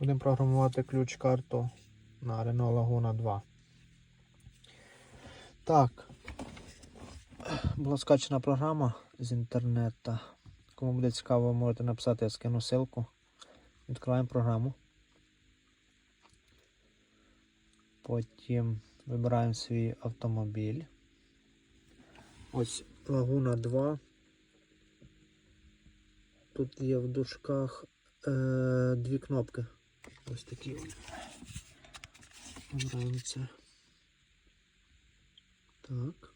Будемо програмувати ключ-карту на Renault Laguna 2. Так. Була скачана програма з інтернету. Кому буде цікаво, можете написати, я скину ссылку. Відкриваємо програму. Потім вибираємо свій автомобіль. Ось Лагуна 2. Тут є в дужках е, дві кнопки. Ось такі. от. Так.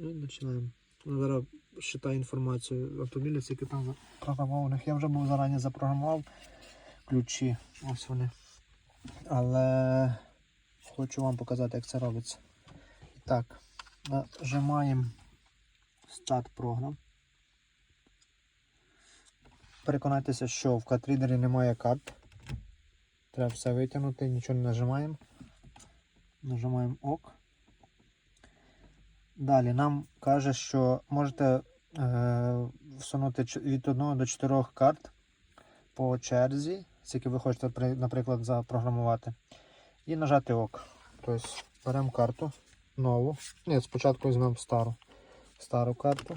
І починаємо. Зараз считаю інформацію автомобіля, скільки там запрограмованих. Я вже був зарані запрограмував ключі. Ось вони. Але хочу вам показати, як це робиться. Так, нажимаємо Start програм. Переконайтеся, що в картрідері немає карт. Треба все витягнути, нічого не нажимаємо. Нажимаємо ОК. Далі нам каже, що можете е, всунути від 1 до 4 карт по черзі, скільки ви хочете, наприклад, запрограмувати. І нажати ОК. Тобто беремо карту нову. Ні, спочатку візьмемо стару. Стару карту.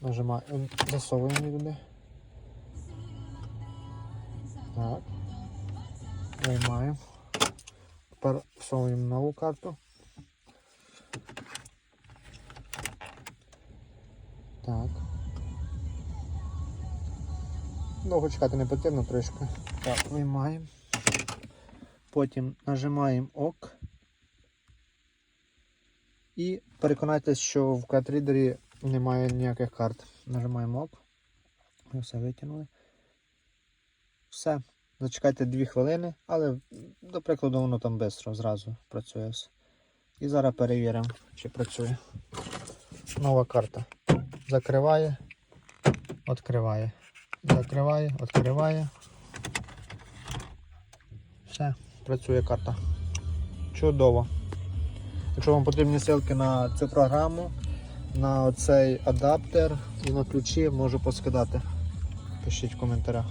Нажимаємо, засовуємо її туди. Так. Виймаємо. Тепер всовуємо нову карту. Так. Довго чекати не потрібно трішки. Так, виймаємо. Потім нажимаємо ОК. І переконайтесь, що в картрідері немає ніяких карт. Нажимаємо ОК. Ми все витягнули. Все. Зачекайте 2 хвилини, але, до прикладу, воно там швидко зразу працює. І зараз перевіримо, чи працює. Нова карта. Закриває, відкриває. Закриває, відкриває. Все, працює карта. Чудово. Якщо вам потрібні ссылки на цю програму, на цей адаптер і на ключі, можу поскидати. Пишіть в коментарях.